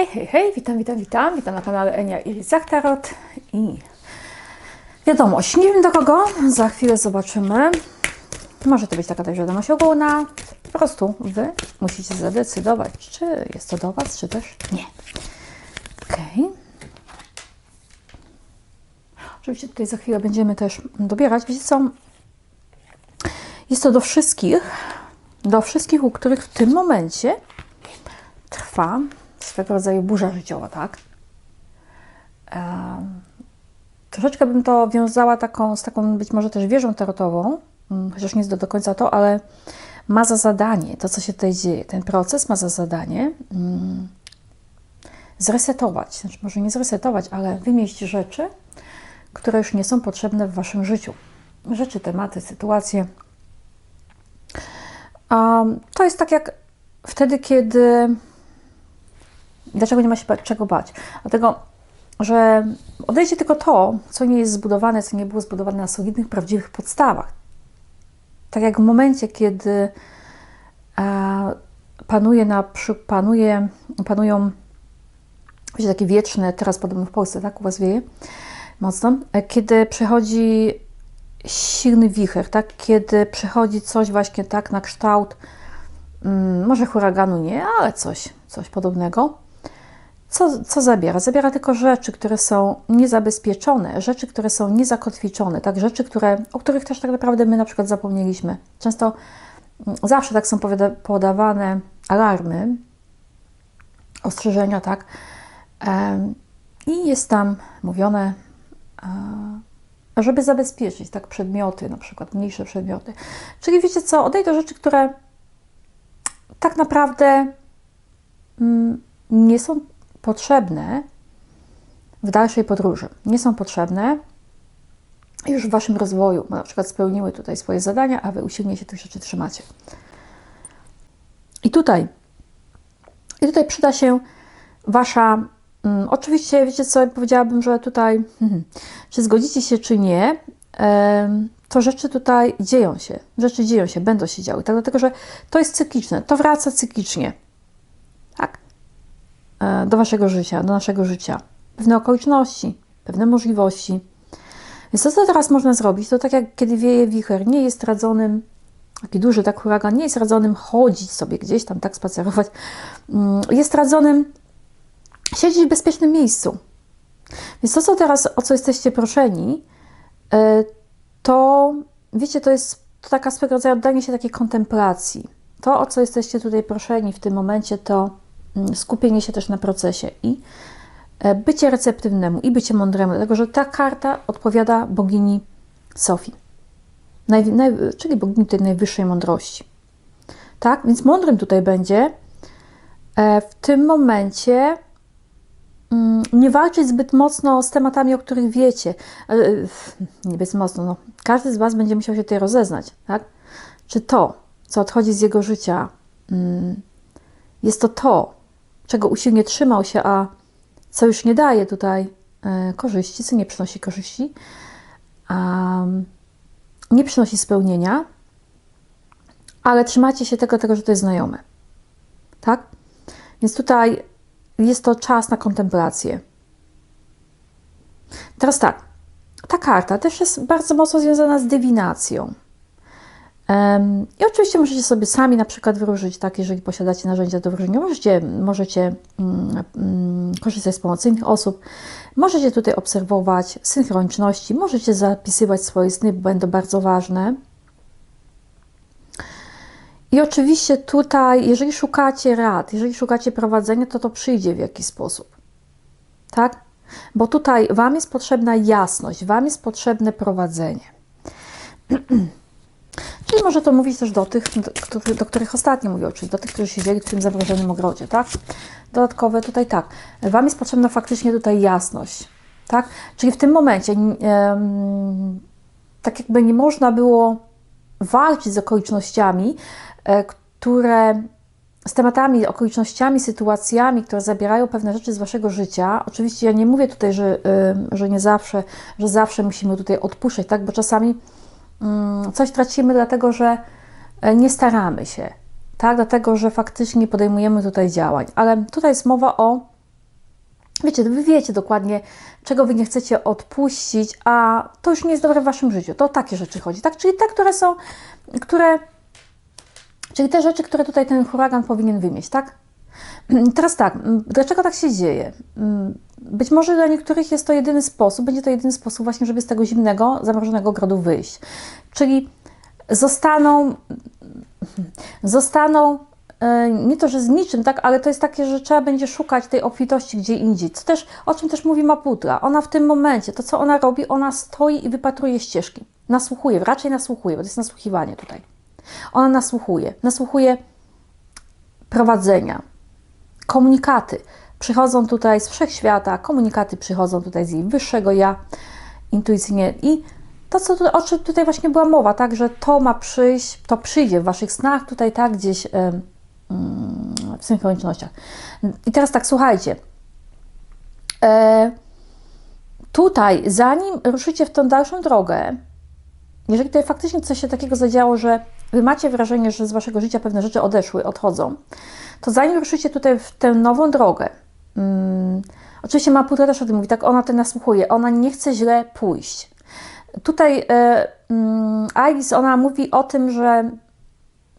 Hej, hej, hej, witam, witam, witam, witam na kanale Enia i Tarot i wiadomość, nie wiem do kogo, za chwilę zobaczymy. Może to być taka też wiadomość ogólna, po prostu Wy musicie zadecydować, czy jest to do Was, czy też nie. Ok. Oczywiście tutaj za chwilę będziemy też dobierać. Wiecie co? Jest to do wszystkich, do wszystkich, u których w tym momencie trwa swego rodzaju burza życiowa, tak? Troszeczkę bym to wiązała taką, z taką być może też wieżą tarotową, um, chociaż nie jest to do końca to, ale ma za zadanie, to co się tutaj dzieje, ten proces ma za zadanie um, zresetować, znaczy może nie zresetować, ale wymieść rzeczy, które już nie są potrzebne w Waszym życiu. Rzeczy, tematy, sytuacje. Um, to jest tak jak wtedy, kiedy Dlaczego nie ma się czego bać? Dlatego, że odejdzie tylko to, co nie jest zbudowane, co nie było zbudowane na solidnych, prawdziwych podstawach. Tak jak w momencie, kiedy e, panuje na, panuje, panują wiecie, takie wieczne, teraz podobno w Polsce, tak, u Was wieje mocno, e, kiedy przychodzi silny wicher, tak, kiedy przychodzi coś właśnie tak na kształt, mm, może huraganu nie, ale coś, coś podobnego, co, co zabiera? Zabiera tylko rzeczy, które są niezabezpieczone, rzeczy, które są niezakotwiczone, tak? rzeczy, które, o których też tak naprawdę my na przykład zapomnieliśmy. Często mm, zawsze tak są podawane alarmy, ostrzeżenia, tak? I jest tam mówione, żeby zabezpieczyć tak przedmioty, na przykład mniejsze przedmioty. Czyli wiecie co, odejdą rzeczy, które tak naprawdę mm, nie są potrzebne w dalszej podróży. Nie są potrzebne już w Waszym rozwoju, bo na przykład spełniły tutaj swoje zadania, a Wy usilnie się tych rzeczy trzymacie. I tutaj, i tutaj przyda się Wasza, um, oczywiście, wiecie co, powiedziałabym, że tutaj, hmm, czy zgodzicie się, czy nie, to rzeczy tutaj dzieją się, rzeczy dzieją się, będą się działy, tak? dlatego, że to jest cykliczne, to wraca cyklicznie. E, do Waszego życia, do naszego życia. Pewne okoliczności, pewne możliwości. Więc to, co teraz można zrobić, to tak jak kiedy wieje wicher, nie jest radzonym, taki duży tak huragan, nie jest radzonym chodzić sobie gdzieś tam, tak spacerować, mm, jest radzonym siedzieć w bezpiecznym miejscu. Więc to, co teraz, o co jesteście proszeni, e, to wiecie, to jest taka swego rodzaju oddanie się takiej kontemplacji. To, o co jesteście tutaj proszeni w tym momencie, to skupienie się też na procesie i e, bycie receptywnemu i bycie mądremu, dlatego że ta karta odpowiada bogini Sofii, naj, naj, czyli bogini tej najwyższej mądrości. Tak, więc mądrym tutaj będzie e, w tym momencie mm, nie walczyć zbyt mocno z tematami, o których wiecie. E, nie zbyt mocno, no. Każdy z Was będzie musiał się tutaj rozeznać, tak? Czy to, co odchodzi z jego życia, mm, jest to to, czego usilnie trzymał się, a co już nie daje tutaj e, korzyści, co nie przynosi korzyści, nie przynosi spełnienia, ale trzymacie się tego, tego, że to jest znajome. Tak? Więc tutaj jest to czas na kontemplację. Teraz tak, ta karta też jest bardzo mocno związana z dywinacją. I oczywiście możecie sobie sami na przykład wróżyć, tak, jeżeli posiadacie narzędzia do wróżenia, możecie, możecie mm, mm, korzystać z pomocy innych osób, możecie tutaj obserwować synchroniczności, możecie zapisywać swoje sny, bo będą bardzo ważne. I oczywiście tutaj, jeżeli szukacie rad, jeżeli szukacie prowadzenia, to to przyjdzie w jakiś sposób. Tak? Bo tutaj Wam jest potrzebna jasność, Wam jest potrzebne prowadzenie. Czyli może to mówić też do tych, do, do których ostatnio mówił, czyli do tych, którzy siedzieli w tym zamrożonym ogrodzie, tak? Dodatkowe tutaj tak. Wam jest potrzebna faktycznie tutaj jasność, tak? Czyli w tym momencie tak jakby nie można było walczyć z okolicznościami, e, które z tematami, okolicznościami, sytuacjami, które zabierają pewne rzeczy z waszego życia. Oczywiście ja nie mówię tutaj, że, że nie zawsze, że zawsze musimy tutaj odpuszczać, tak? Bo czasami coś tracimy, dlatego że e, nie staramy się, tak? Dlatego, że faktycznie podejmujemy tutaj działań. Ale tutaj jest mowa o Wiecie, wy wiecie dokładnie, czego wy nie chcecie odpuścić, a to już nie jest dobre w waszym życiu. To o takie rzeczy chodzi, tak? Czyli te, które są, które, czyli te rzeczy, które tutaj ten huragan powinien wymieść, tak? Teraz tak, dlaczego tak się dzieje? Być może dla niektórych jest to jedyny sposób, będzie to jedyny sposób właśnie, żeby z tego zimnego, zamrożonego grodu wyjść. Czyli zostaną, zostaną e, nie to, że z niczym, tak, ale to jest takie, że trzeba będzie szukać tej obfitości gdzie indziej. Co też, o czym też mówi Maputra. Ona w tym momencie, to co ona robi, ona stoi i wypatruje ścieżki. Nasłuchuje, raczej nasłuchuje, bo to jest nasłuchiwanie tutaj. Ona nasłuchuje, nasłuchuje prowadzenia, komunikaty. Przychodzą tutaj z wszechświata, komunikaty przychodzą tutaj z jej wyższego ja, intuicyjnie i to, co tutaj, o czym tutaj właśnie była mowa, tak, że to ma przyjść, to przyjdzie w Waszych snach, tutaj tak gdzieś mm, w swoich okolicznościach. I teraz tak, słuchajcie. E, tutaj, zanim ruszycie w tą dalszą drogę, jeżeli tutaj faktycznie coś się takiego zadziało, że Wy macie wrażenie, że z Waszego życia pewne rzeczy odeszły, odchodzą, to zanim ruszycie tutaj w tę nową drogę, um, oczywiście Maputo też o tym mówi, tak, ona ten nasłuchuje, ona nie chce źle pójść. Tutaj e, um, Alice, ona mówi o tym, że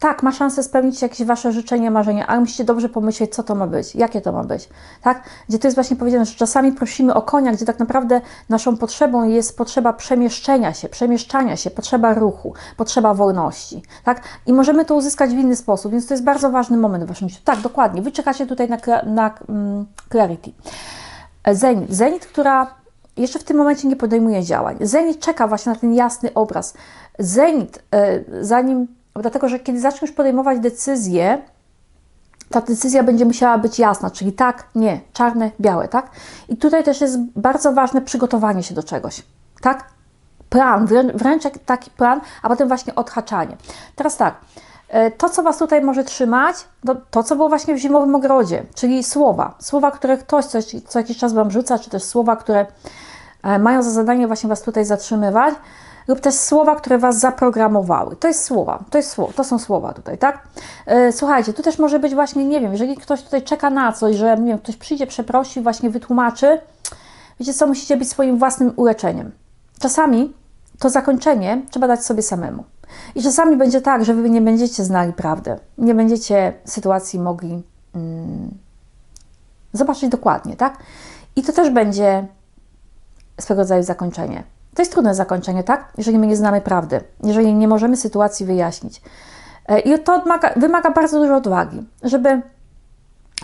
tak, ma szansę spełnić jakieś Wasze życzenie, marzenia, ale musicie dobrze pomyśleć, co to ma być, jakie to ma być, tak? Gdzie to jest właśnie powiedziane, że czasami prosimy o konia, gdzie tak naprawdę naszą potrzebą jest potrzeba przemieszczenia się, przemieszczania się, potrzeba ruchu, potrzeba wolności, tak? I możemy to uzyskać w inny sposób, więc to jest bardzo ważny moment w Waszym życiu. Tak, dokładnie, Wy czekacie tutaj na, na um, Clarity. Zenit, Zenit, która jeszcze w tym momencie nie podejmuje działań. Zenit czeka właśnie na ten jasny obraz. Zenit, e, zanim Dlatego, że kiedy zaczniesz podejmować decyzję, ta decyzja będzie musiała być jasna, czyli tak, nie, czarne, białe, tak? I tutaj też jest bardzo ważne przygotowanie się do czegoś, tak? Plan, wręcz taki plan, a potem właśnie odhaczanie. Teraz tak, e, to, co Was tutaj może trzymać, to, to, co było właśnie w zimowym ogrodzie, czyli słowa. Słowa, które ktoś coś, co jakiś czas Wam rzuca, czy też słowa, które e, mają za zadanie właśnie Was tutaj zatrzymywać lub też słowa, które Was zaprogramowały. To jest słowa, to, jest słowo, to są słowa tutaj, tak? E, słuchajcie, tu też może być właśnie, nie wiem, jeżeli ktoś tutaj czeka na coś, że nie wiem, ktoś przyjdzie, przeprosi, właśnie wytłumaczy, wiecie co, musicie być swoim własnym uleczeniem. Czasami to zakończenie trzeba dać sobie samemu. I czasami będzie tak, że Wy nie będziecie znali prawdy, nie będziecie sytuacji mogli mm, zobaczyć dokładnie, tak? I to też będzie swego rodzaju zakończenie. To jest trudne zakończenie, tak? Jeżeli my nie znamy prawdy, jeżeli nie możemy sytuacji wyjaśnić. E, I to wymaga, wymaga bardzo dużo odwagi, żeby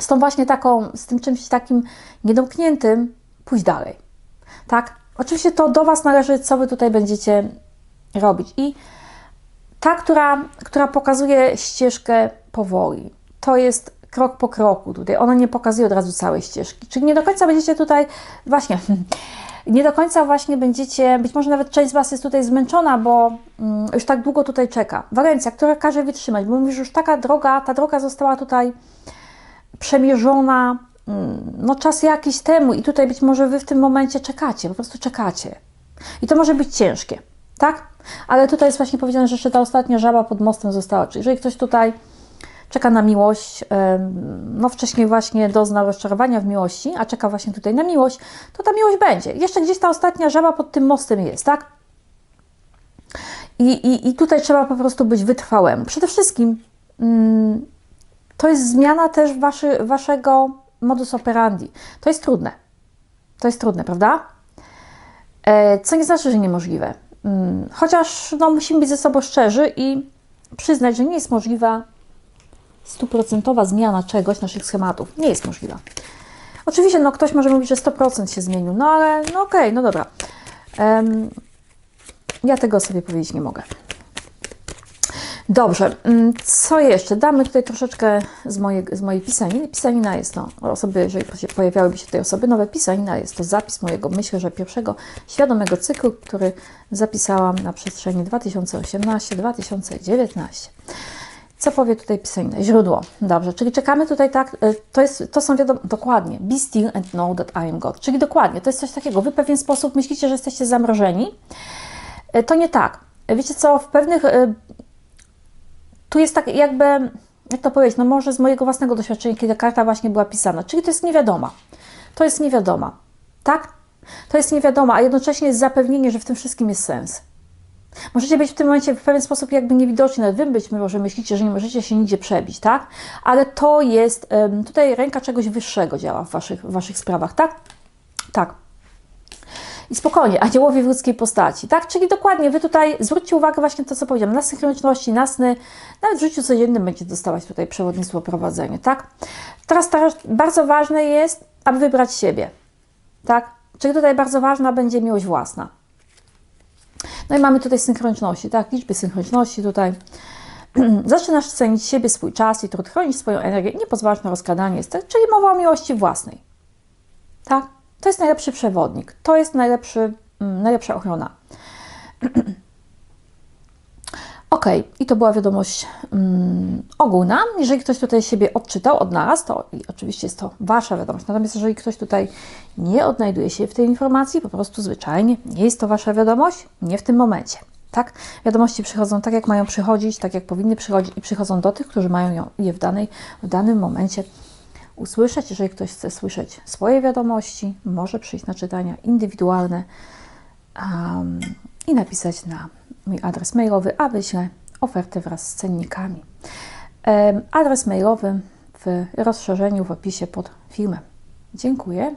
z tą właśnie taką, z tym czymś takim niedomkniętym pójść dalej. Tak? Oczywiście to do Was należy, co Wy tutaj będziecie robić. I ta, która, która pokazuje ścieżkę powoli, to jest krok po kroku tutaj. Ona nie pokazuje od razu całej ścieżki. Czyli nie do końca będziecie tutaj właśnie nie do końca właśnie będziecie, być może nawet część z Was jest tutaj zmęczona, bo mm, już tak długo tutaj czeka. Walencja, która każe wytrzymać, bo mówisz, już taka droga, ta droga została tutaj przemierzona mm, no czas jakiś temu i tutaj być może Wy w tym momencie czekacie, po prostu czekacie. I to może być ciężkie, tak? Ale tutaj jest właśnie powiedziane, że jeszcze ta ostatnia żaba pod mostem została. Czyli jeżeli ktoś tutaj czeka na miłość, no wcześniej właśnie doznał rozczarowania w miłości, a czeka właśnie tutaj na miłość, to ta miłość będzie. Jeszcze gdzieś ta ostatnia żaba pod tym mostem jest, tak? I, i, i tutaj trzeba po prostu być wytrwałym. Przede wszystkim mm, to jest zmiana też waszy, waszego modus operandi. To jest trudne. To jest trudne, prawda? E, co nie znaczy, że niemożliwe. Mm, chociaż no, musimy być ze sobą szczerzy i przyznać, że nie jest możliwa stuprocentowa zmiana czegoś, naszych schematów. Nie jest możliwa. Oczywiście, no ktoś może mówić, że 100% się zmienił, no ale no okej, okay, no dobra. Um, ja tego sobie powiedzieć nie mogę. Dobrze, mm, co jeszcze? Damy tutaj troszeczkę z mojej, z mojej pisaniny. Pisanina jest, no, osoby, jeżeli pojawiałyby się tutaj osoby nowe, pisanina jest to zapis mojego, myślę, że pierwszego świadomego cyklu, który zapisałam na przestrzeni 2018-2019. Co powie tutaj pisanina? Źródło. Dobrze, czyli czekamy tutaj tak, e, to, jest, to są wiadomo, dokładnie, be still and know that I am God. Czyli dokładnie, to jest coś takiego, Wy w pewien sposób myślicie, że jesteście zamrożeni. E, to nie tak. Wiecie co, w pewnych, e, tu jest tak jakby, jak to powiedzieć, no może z mojego własnego doświadczenia, kiedy karta właśnie była pisana, czyli to jest niewiadoma. to jest niewiadoma. Tak? To jest niewiadoma, a jednocześnie jest zapewnienie, że w tym wszystkim jest sens. Możecie być w tym momencie w pewien sposób jakby niewidoczni, nawet wy być może myślicie, że nie możecie się nigdzie przebić, tak? Ale to jest, tutaj ręka czegoś wyższego działa w waszych, w waszych sprawach, tak? Tak. I spokojnie, aniołowie w ludzkiej postaci, tak? Czyli dokładnie, wy tutaj zwróćcie uwagę właśnie na to, co powiedziałam, na synchroniczności, na sny, nawet w życiu codziennym będziecie dostawać tutaj przewodnictwo, prowadzenie, tak? Teraz, teraz bardzo ważne jest, aby wybrać siebie, tak? Czyli tutaj bardzo ważna będzie miłość własna. No i mamy tutaj synchroniczności, tak? Liczby synchroniczności tutaj. Zaczynasz cenić siebie, swój czas i trud, chronić swoją energię, nie pozwalać na rozkradanie, czyli mowa o miłości własnej. Tak? To jest najlepszy przewodnik, to jest najlepszy, mm, najlepsza ochrona. Ok, i to była wiadomość um, ogólna. Jeżeli ktoś tutaj siebie odczytał, odnalazł, to oczywiście jest to Wasza wiadomość. Natomiast jeżeli ktoś tutaj nie odnajduje się w tej informacji, po prostu zwyczajnie nie jest to Wasza wiadomość, nie w tym momencie. Tak? Wiadomości przychodzą tak, jak mają przychodzić, tak jak powinny przychodzić i przychodzą do tych, którzy mają je w, danej, w danym momencie usłyszeć. Jeżeli ktoś chce słyszeć swoje wiadomości, może przyjść na czytania indywidualne um, i napisać na mój adres mailowy, a wyślę ofertę wraz z cennikami. Adres mailowy w rozszerzeniu w opisie pod filmem. Dziękuję.